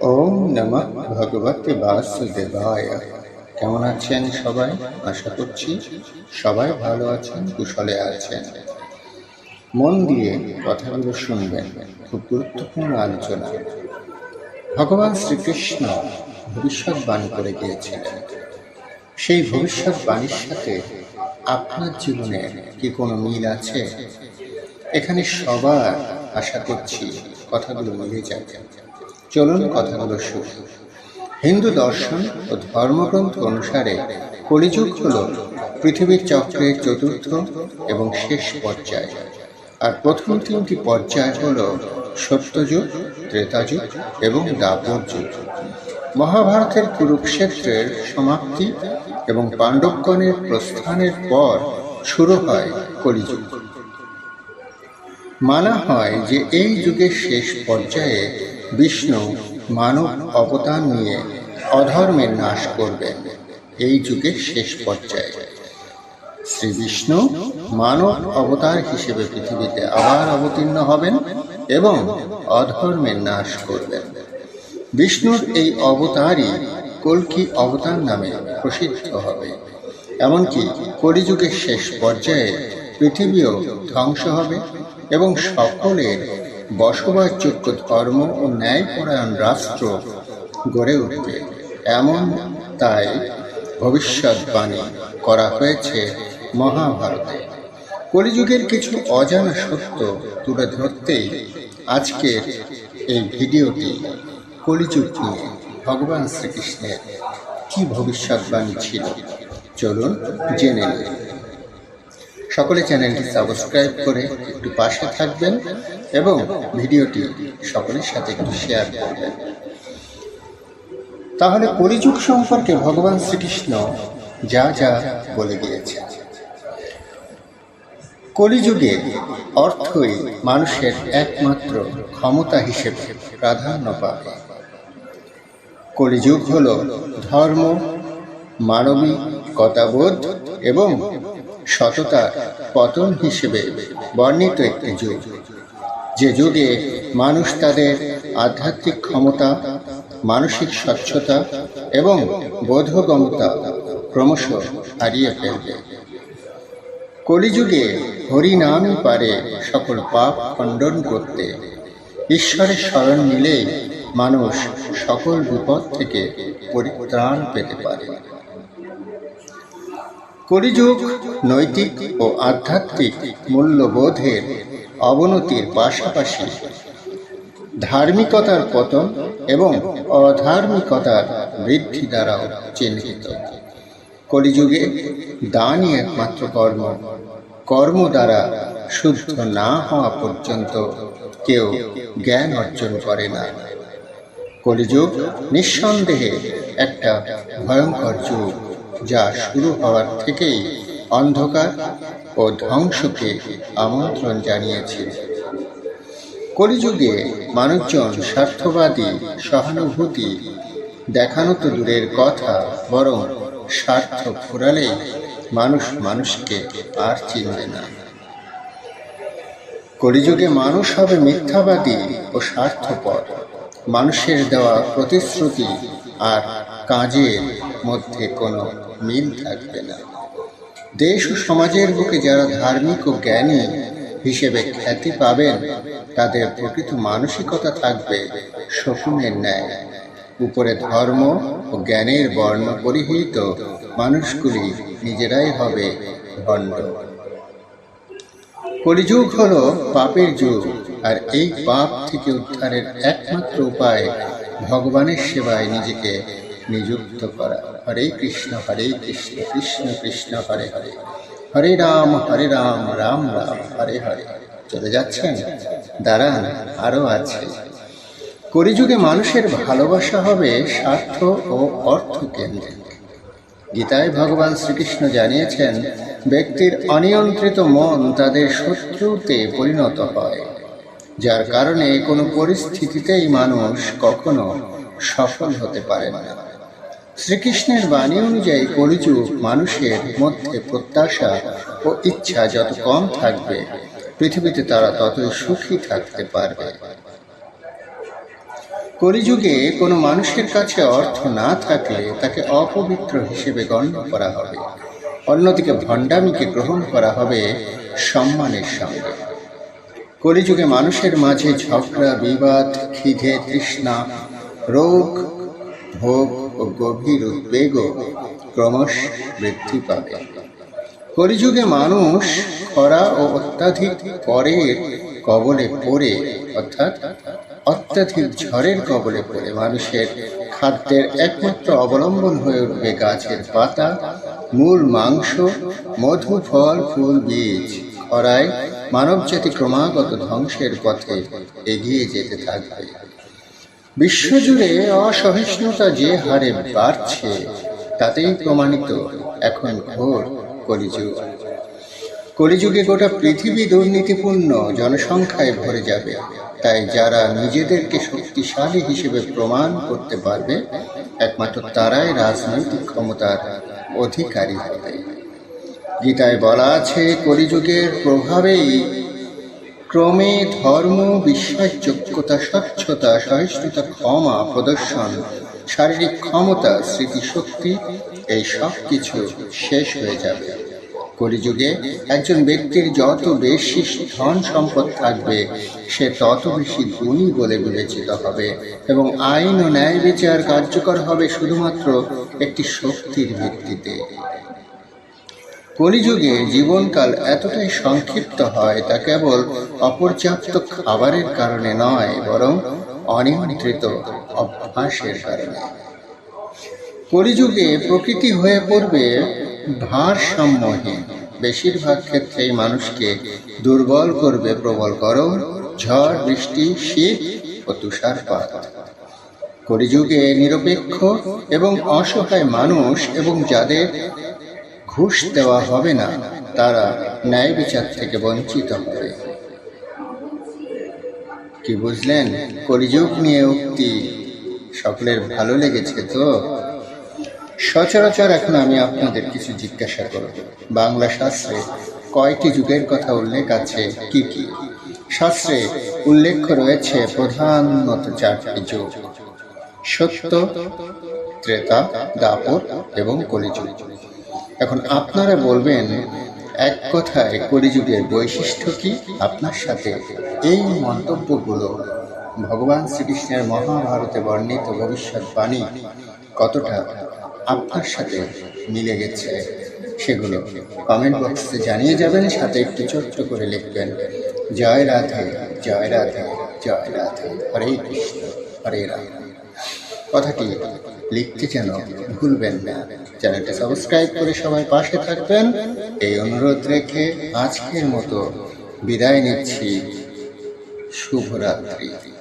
ওম নমঃ ভগবতে বাসুদেবায়। কেমন আছেন সবাই? আশা করছি সবাই ভালো আছেন, কুশলে আছেন। মন দিয়ে কথাগুলো শুনবেন, খুব গুরুত্বপূর্ণ আলোচনা। ভগবান শ্রীকৃষ্ণ ভবিষ্যৎবাণী করে গিয়েছিলেন। সেই ভবিষ্যৎবাণীর সাথে আপনার জীবনে কি কোনো মিল আছে? এখানে সবার আশা করছি কথাগুলো মিলে যাবে। চলুন কথাগুলো শুনি হিন্দু দর্শন ও ধর্মগ্রন্থ অনুসারে কলিযুগ হল পৃথিবীর চক্রের চতুর্থ এবং শেষ পর্যায়। আর প্রথম তিনটি পর্যায় হল সত্যযুগ, ত্রেতাযুগ এবং দ্বাপর যুগ মহাভারতের কুরুক্ষেত্রের সমাপ্তি এবং পাণ্ডবগণের প্রস্থানের পর শুরু হয় কলিযুগ। মানা হয় যে এই যুগের শেষ পর্যায়ে বিষ্ণু মানব অবতার নিয়ে অধর্মের নাশ করবেন এই যুগের শেষ পর্যায়ে। শ্রী বিষ্ণু মানব অবতার হিসেবে পৃথিবীতে আবার অবতীর্ণ হবেন এবং অধর্মের নাশ করবেন। বিষ্ণুর এই অবতারই কল্কি অবতার নামে প্রসিদ্ধ হবে। এমনকি কলিযুগের শেষ পর্যায়ে পৃথিবীও ধ্বংস হবে এবং সকলের বসবাসযোগ্য ধর্ম ও ন্যায়পরায়ণ রাষ্ট্র গড়ে উঠবে। এমন তাই ভবিষ্যৎবাণী করা হয়েছে মহাভারতে। কলিযুগের কিছু অজানা সত্য তুলে ধরতেই আজকের এই ভিডিওটি কলিযুগ নিয়ে ভগবান শ্রীকৃষ্ণের কি ভবিষ্যৎবাণী ছিল, চলুন জেনে নিন সকলে চ্যানেলটি সাবস্ক্রাইব করে একটু পাশে থাকবেন। এবং ভিডিওটি সকলের সাথে একটু শেয়ার করবেন তাহলে কলিযুগ সম্পর্কে ভগবান শ্রীকৃষ্ণ যা যা বলে গিয়েছে কলিযুগে অর্থই মানুষের একমাত্র ক্ষমতা হিসেবে প্রাধান্য পাবে কলিযুগ হল ধর্ম মানবিকতাবোধ এবং সততার পতন হিসেবে বর্ণিত একটি যুগ। যে যুগে মানুষ তাদের আধ্যাত্মিক ক্ষমতা, মানসিক স্বচ্ছতা এবং বোধগমতা ক্রমশ হারিয়ে ফেলবে। কলিযুগে হরিনামই পারে সকল পাপ খণ্ডন করতে। ঈশ্বরের স্মরণ নিলেই মানুষ সকল বিপদ থেকে পরিত্রাণ পেতে পারে। কলিযুগ নৈতিক ও আধ্যাত্মিক মূল্যবোধের অবনতির পাশাপাশি ধার্মিকতার পতন এবং অধার্মিকতার বৃদ্ধি দ্বারাও চিহ্নিত। কলিযুগে দানই একমাত্র কর্ম। কর্ম দ্বারা শুদ্ধ না হওয়া পর্যন্ত কেউ জ্ঞান অর্জন করে না। কলিযুগ নিঃসন্দেহে একটা ভয়ঙ্কর যুগ, যা শুরু হওয়ার থেকেই অন্ধকার ও ধ্বংসকে আমন্ত্রণ জানিয়েছে। কলিযুগে মানুষজন স্বার্থবাদী, সহানুভূতি দেখানো তো দূরের কথা, বরং স্বার্থ ফুরালেই মানুষ মানুষকে আর চিনবে না। কলিযুগে মানুষ হবে মিথ্যাবাদী ও স্বার্থপর। মানুষের দেওয়া প্রতিশ্রুতি আর কাজের মধ্যে কোনো মিল থাকবে না। দেশ ও সমাজের বুকে যারা ধার্মিক ও জ্ঞানী হিসেবে খ্যাতি পাবেন, তাদের প্রকৃত মানসিকতা থাকবে শকুনের ন্যায়। উপরে ধর্ম ও জ্ঞানের বর্ণ পরিহিত মানুষগুলি নিজেরাই হবে ভণ্ড কলিযুগ হল পাপের যুগ, আর এই পাপ থেকে উদ্ধারের একমাত্র উপায় ভগবানের সেবায় নিজেকে নিযুক্ত করা। হরে কৃষ্ণ হরে কৃষ্ণ কৃষ্ণ কৃষ্ণ, হরে হরে। হরে রাম হরে রাম রাম রাম, হরে হরে। চলে যাচ্ছেন? দাঁড়ান আরও আছে। কলিযুগে মানুষের ভালোবাসা হবে স্বার্থ ও অর্থ কেন্দ্রিক। গীতায় ভগবান শ্রীকৃষ্ণ জানিয়েছেন, ব্যক্তির অনিয়ন্ত্রিত মন তাদের শত্রুতে পরিণত হয়। যার কারণে কোনো পরিস্থিতিতেই মানুষ কখনো সফল হতে পারে না। শ্রীকৃষ্ণের বাণী অনুযায়ী কলিযুগ মানুষের মধ্যে প্রত্যাশা ও ইচ্ছা যত কম থাকবে, পৃথিবীতে তারা ততই সুখী থাকতে পারবে। কলিযুগে কোনো মানুষের কাছে অর্থ না থাকলে তাকে অপবিত্র হিসেবে গণ্য করা হবে। অন্যদিকে ভণ্ডামিকে গ্রহণ করা হবে সম্মানের সঙ্গে। কলিযুগে মানুষের মাঝে ঝগড়া, বিবাদ, খিদে, তৃষ্ণা, রোগ ভোগ ও গভীর উদ্বেগও ক্রমশ বৃদ্ধি পাবে। কলিযুগে মানুষ খরা ও অত্যাধিক পরের কবলে পড়ে, অর্থাৎ অত্যাধিক ঝড়ের কবলে পড়ে। মানুষের খাদ্যের একমাত্র অবলম্বন হয়ে উঠবে গাছের পাতা, মূল মাংস, মধু, ফল, ফুল, বীজ। খরায় মানবজাতি ক্রমাগত ধ্বংসের পথে এগিয়ে যেতে থাকবে। বিশ্বজুড়ে অসহিষ্ণুতা যে হারে বাড়ছে, তাতেই প্রমাণিত এখন ঘোর কলিযুগ। কলিযুগে গোটা পৃথিবী দুর্নীতিপূর্ণ, জনসংখ্যায় ভরে যাবে। তাই যারা নিজেদেরকে শক্তিশালী হিসেবে প্রমাণ করতে পারবে, একমাত্র তারাই রাজনৈতিক ক্ষমতার অধিকারী হবে। গীতায় বলা আছে, কলিযুগের প্রভাবেই ক্রমে ধর্ম বিশ্বাসযোগ্যতা স্বচ্ছতা, সহিষ্ণুতা, ক্ষমা, প্রদর্শন, শারীরিক ক্ষমতা, স্মৃতিশক্তি, এই সব কিছু শেষ হয়ে যাবে। কলিযুগে একজন ব্যক্তির যত বেশি ধন সম্পদ থাকবে, সে তত বেশি গুণী বলে বিবেচিত হবে এবং আইন ও ন্যায় বিচার কার্যকর হবে শুধুমাত্র একটি শক্তির ভিত্তিতে। কলিযুগে জীবনকাল এতটাই সংক্ষিপ্ত হয়, তা কেবল অপর্যাপ্ত খাবারের কারণে নয়, বরং অনিয়ন্ত্রিত অভ্যাসের কারণে। কলিযুগে প্রকৃতি হয়ে পড়বে ভারসাম্যহীন। বেশিরভাগ ক্ষেত্রেই মানুষকে দুর্বল করবে প্রবল গরম, ঝড়, বৃষ্টি, শীত ও তুষারপাত। কলিযুগে নিরপেক্ষ এবং অসহায় মানুষ এবং যাদের ঘুষ দেওয়া হবে না, তারা ন্যায় বিচার থেকে বঞ্চিত হবে। কি বুঝলেন? কলিযুগ নিয়ে উক্তি সকলের ভালো লেগেছে তো? সচরাচর এখন আমি আপনাদের কিছু জিজ্ঞাসা করব। বাংলা শাস্ত্রে কয়টি যুগের কথা উল্লেখ আছে, কি কি? শাস্ত্রে উল্লেখ রয়েছে প্রধানত চারটি যুগ। সত্য, ত্রেতা, দাপর এবং কলিযুগ। এখন আপনারা বলবেন, এক কথায় কলিযুগের বৈশিষ্ট্য কি আপনার সাথে? এই মন্তব্যগুলো ভগবান শ্রীকৃষ্ণের মহাভারতে বর্ণিত ভবিষ্যৎবাণী কতটা আপনার সাথে মিলে গেছে সেগুলো কমেন্ট বক্সে জানিয়ে যাবেন, সাথে একটু ছোট্ট করে লিখবেন, জয় রাধে জয় রাধে জয় রাধে, হরে কৃষ্ণ, হরে রাধে কথাটি লিখতে যেন ভুলবেন না। চ্যানেলটা সাবস্ক্রাইব করে সবাই পাশে থাকবেন। এই অনুরোধ রেখে আজকের মতো বিদায় নিচ্ছি। শুভরাত্রি।